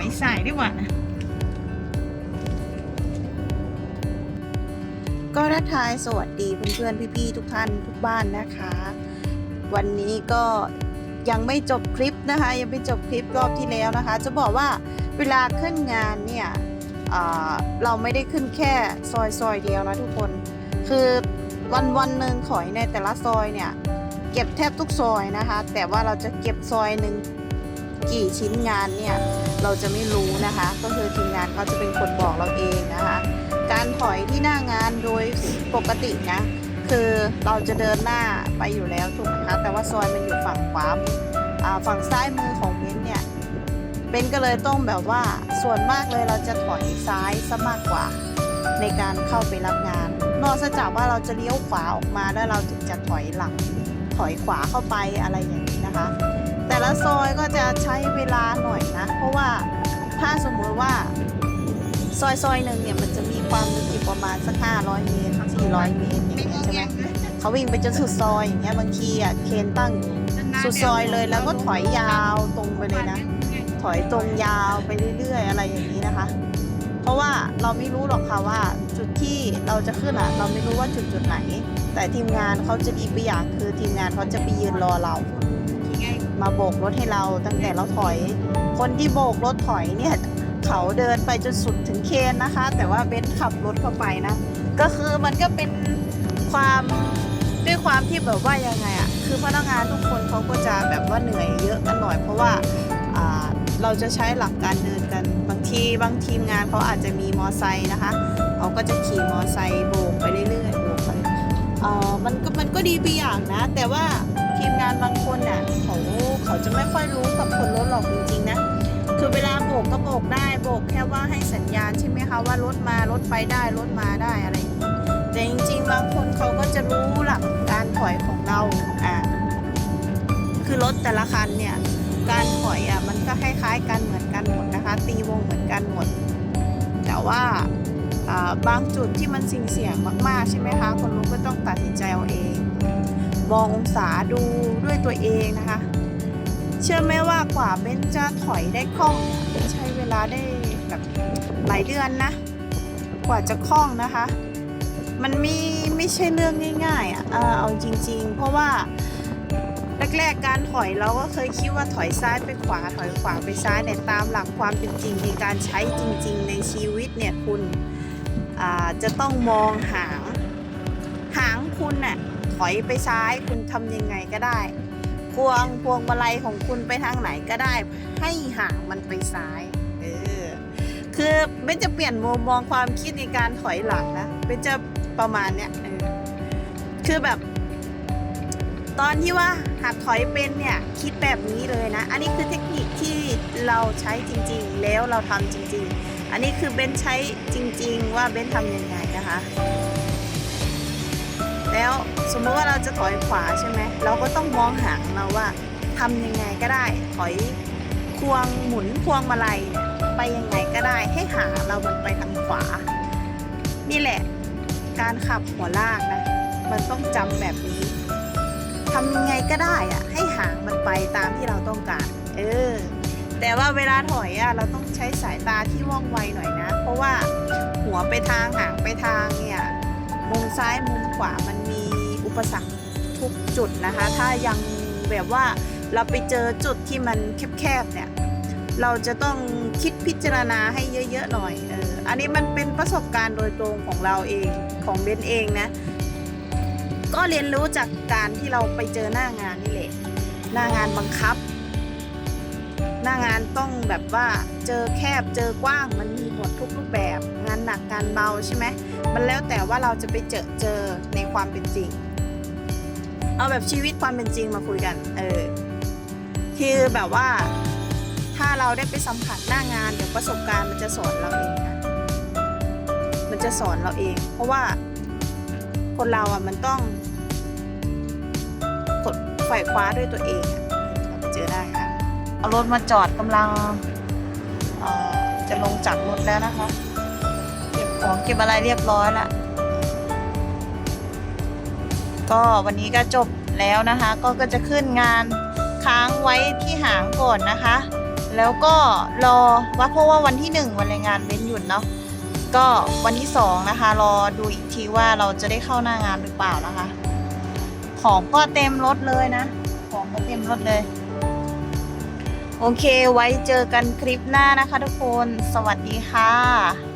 อยสายดีกว่านะก็ทักทายสวัสดีเพื่อนๆพี่ๆทุกท่านทุกบ้านนะคะ วันนี้ก็ยังไม่จบคลิปนะคะ ยังไม่จบคลิปรอบที่แล้วนะคะ จะบอกว่าเวลาขึ้นงานเนี่ยเราไม่ได้ขึ้นแค่ซอยซอยเดียวนะทุกคน คือวันวันหนึ่งถอยในแต่ละซอยเนี่ย เก็บแทบทุกซอยนะคะ แต่ว่าเราจะเก็บซอยหนึ่ง กี่ชิ้นงานเนี่ยเราจะไม่รู้นะคะ ก็คือทีมงานเขาจะเป็นคนบอกเราเองนะคะ การถอยที่หน้างานโดยปกตินะคือเราจะเดินหน้าไปอยู่แล้วถูกไหมคะแต่ว่าซอยมันอยู่ฝั่งขวาฝั่งซ้ายมือของเบนเนี่ยเบนก็เลยต้องแบบว่าส่วนมากเลยเราจะถอยซ้ายซะมากกว่าในการเข้าไปรับงาน นอกจากว่าเราจะเลี้ยวขวาออกมาแล้วเราถึงจะถอยหลังถอยขวาเข้าไปอะไรอย่างนี้นะคะ แต่ละซอยก็จะใช้เวลาหน่อยนะ เพราะว่าถ้าสมมติว่าซอยซอยหนึ่งเนี่ยมันจะมีความลึกอยู่ประมาณสัก500 เมตร 400 เมตรอย่างเงี้ยใช่ไหมเขาวิ่งไปจนสุดซอยอย่างเงี้ยบางทีอะเคนตั้งสุดซอยเลยแล้วก็ถอยยาวตรงไปเลยนะ ถอยตรงยาวไปเรื่อย ๆ อะไรอย่างนี้นะคะ เพราะว่าเราไม่รู้หรอกค่ะว่าจุดที่เราจะขึ้นอะ เราไม่รู้ว่าจุดจุดไหน แต่ทีมงานเขาจะดีไปอย่างคือทีมงานเขาจะไปยืนรอเรา มาโบกรถให้เราตั้งแต่เราถอย คนที่โบกรถถอยเนี่ยเขาเดินไปจนสุดถึงเคนนะคะ แต่ว่าเบนขับรถเข้าไปนะ ก็คือมันก็เป็นความด้วยความที่แบบว่ายังไงอะคือพนักงานทุกคนเขาก็จะแบบว่าเหนื่อยเยอะกันหน่อย เพราะว่าเราจะใช้หลักการเดินกันบางทีบางทีมงานเขาอาจจะมีมอไซค์นะคะเขาก็จะขี่มอไซค์โบกไปเรื่อยๆโบกไปเออมันก็มันก็ดีไปอย่างนะ แต่ว่า ทีมงานบางคนน่ะเขาเขาจะไม่ค่อยรู้กับคนรถหรอกจริงๆนะคือเวลาโบกก็โบกได้โบกแค่ว่าให้สัญญาณใช่ไหมคะว่ารถมารถไปได้รถมาได้อะไรแต่จริงๆบางคนเขาก็จะรู้หลักการถอยของเราอ่าคือรถแต่ละคันเนี่ยการถอยอะมันก็คล้ายๆกันเหมือนกันหมดนะคะ ตีวงเหมือนกันหมด แต่ว่าอ่าบางจุดที่มันสิ่งเสี่ยงมากๆใช่ไหมคะคนรู้ก็ต้องตัดสินใจเอาเอง มององศาดูด้วยตัวเองนะคะ เชื่อไหมว่ากว่าเบนจะถอยได้คล่องใช้เวลาได้แบบหลายเดือนนะ กว่าจะคล่องนะคะ มันไม่ไม่ใช่เรื่องง่ายๆอะเอาจริง ๆ เพราะว่าแรกๆการถอยเราก็เคยคิดว่าถอยซ้ายไปขวาถอยขวาไปซ้ายแต่ตามหลักความเป็นจริงในการใช้จริง ๆ ในชีวิตเนี่ยคุณจะต้องมองหางหางคุณน่ะ อยไปซ้าย คุณทำยังไงก็ได้พวงพวงมาลัยของคุณไปทางไหนก็ได้ ให้ห่างมันไปซ้าย เออ คือเบนจะเปลี่ยนมุมมองความคิดในการถอยหลังนะเบนจะประมาณเนี้ยเออ คือแบบ ตอนที่ว่าหัดถอยเป็นเนี่ย คิดแบบนี้เลยนะ อันนี้คือเทคนิคที่เราใช้จริง ๆ แล้วเราทำจริง ๆ อันนี้คือเบนใช้จริง ๆ ว่าเบนทำยังไงนะคะ แล้วสมมติว่าเราจะถอยขวาใช่ไหมเราก็ต้องมองหางเราว่าทำยังไงก็ได้ ถอยควงหมุนพวงมาลัยเนี่ยไปยังไงก็ได้ให้หางเรามันไปทางขวา นี่แหละ การขับหัวลากนะ มันต้องจำแบบนี้ทำยังไงก็ได้อะให้หางมันไปตามที่เราต้องการ เออ แต่ว่าเวลาถอยอะเราต้องใช้สายตาที่ว่องไวหน่อยนะ เพราะว่าหัวไปทางหางไปทางเนี่ย มุมซ้ายมุมขวามันมีอุปสรรคทุกจุดนะคะ ถ้ายังแบบว่าเราไปเจอจุดที่มันแคบๆเนี่ยเราจะต้องคิดพิจารณาให้เยอะๆหน่อยเอออันนี้มันเป็นประสบการณ์โดยตรงของเราเองของเบนเองนะ ก็เรียนรู้จากการที่เราไปเจอหน้างานนี่แหละหน้างานบังคับ หน้างานต้องแบบว่าเจอแคบเจอกว้างมันมีหมดทุกรูปแบบ งานหนักงานเบาใช่ไหมมันแล้วแต่ว่าเราจะไปเจอเจอในความเป็นจริง เอาแบบชีวิตความเป็นจริงมาคุยกัน เออคือแบบว่า ถ้าเราได้ไปสัมผัสหน้างานเดี๋ยวประสบการณ์มันจะสอนเราเองนะมันจะสอนเราเอง เพราะว่าคนเราอะมันต้องกดฝ่ายคว้าด้วยตัวเองอะเราไปเจอหน้างาน เอารถมาจอดกำลังจะลงจากรถแล้วนะคะ เก็บของเก็บอะไรเรียบร้อยแล้วก็วันนี้ก็จบแล้วนะคะ ก็ก็จะขึ้นงานค้างไว้ที่หางก่อนนะคะ แล้วก็รอว่าเพราะว่าวันที่ 1 วันแรงงานเว้นหยุดเนาะก็วันที่ 2 นะคะ รอดูอีกทีว่าเราจะได้เข้าหน้างานหรือเปล่านะคะ ของก็เต็มรถเลยนะ ของก็เต็มรถเลย โอเคไว้เจอกันคลิปหน้านะคะทุกคน สวัสดีค่ะ